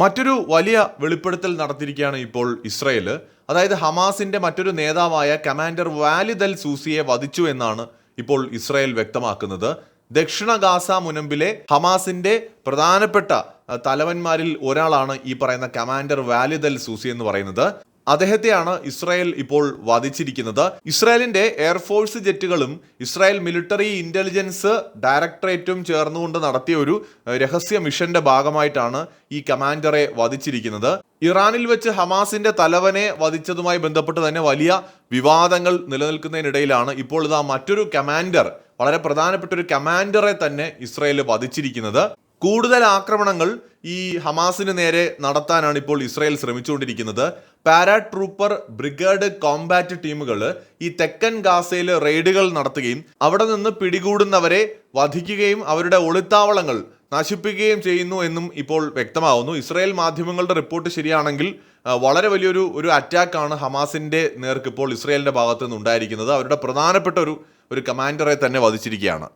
മറ്റൊരു വലിയ വെളിപ്പെടുത്തൽ നടത്തിയിരിക്കുകയാണ് ഇപ്പോൾ ഇസ്രയേൽ. അതായത് ഹമാസിന്റെ മറ്റൊരു നേതാവായ കമാൻഡർ വാലിദൽ സൂസിയെ വധിച്ചു എന്നാണ് ഇപ്പോൾ ഇസ്രയേൽ വ്യക്തമാക്കുന്നത്. ദക്ഷിണ ഗാസ മുനമ്പിലെ ഹമാസിന്റെ പ്രധാനപ്പെട്ട തലവന്മാരിൽ ഒരാളാണ് ഈ പറയുന്ന കമാൻഡർ വാലിദൽ സൂസി എന്ന് പറയുന്നത്. അദ്ദേഹത്തെയാണ് ഇസ്രായേൽ ഇപ്പോൾ വധിച്ചിരിക്കുന്നത്. ഇസ്രായേലിന്റെ എയർഫോഴ്സ് ജെറ്റുകളും ഇസ്രായേൽ മിലിറ്ററി ഇന്റലിജൻസ് ഡയറക്ടറേറ്റും ചേർന്നുകൊണ്ട് നടത്തിയ ഒരു രഹസ്യ മിഷന്റെ ഭാഗമായിട്ടാണ് ഈ കമാൻഡറെ വധിച്ചിരിക്കുന്നത്. ഇറാനിൽ വെച്ച് ഹമാസിന്റെ തലവനെ വധിച്ചതുമായി ബന്ധപ്പെട്ട് തന്നെ വലിയ വിവാദങ്ങൾ നിലനിൽക്കുന്നതിനിടയിലാണ് ഇപ്പോൾ ഇതാ മറ്റൊരു കമാൻഡർ വളരെ പ്രധാനപ്പെട്ട ഒരു കമാൻഡറെ തന്നെ ഇസ്രായേൽ വധിച്ചിരിക്കുന്നത്. കൂടുതൽ ആക്രമണങ്ങൾ ഈ ഹമാസിന് നേരെ നടത്താനാണ് ഇപ്പോൾ ഇസ്രായേൽ ശ്രമിച്ചുകൊണ്ടിരിക്കുന്നത്. പാരാ ട്രൂപ്പർ ബ്രിഗേഡ് കോമ്പാറ്റ് ടീമുകൾ ഈ തെക്കൻ ഗാസയിൽ റെയ്ഡുകൾ നടത്തുകയും അവിടെ നിന്ന് പിടികൂടുന്നവരെ വധിക്കുകയും അവരുടെ ഒളിത്താവളങ്ങൾ നശിപ്പിക്കുകയും ചെയ്യുന്നു എന്നും ഇപ്പോൾ വ്യക്തമാവുന്നു. ഇസ്രായേൽ മാധ്യമങ്ങളുടെ റിപ്പോർട്ട് ശരിയാണെങ്കിൽ വളരെ വലിയൊരു ഒരു അറ്റാക്കാണ് ഹമാസിന്റെ നേർക്ക് ഇപ്പോൾ ഇസ്രായേലിന്റെ ഭാഗത്ത് നിന്ന് ഉണ്ടായിരിക്കുന്നത്. അവരുടെ പ്രധാനപ്പെട്ട ഒരു ഒരു കമാൻഡറെ തന്നെ വധിച്ചിരിക്കുകയാണ്.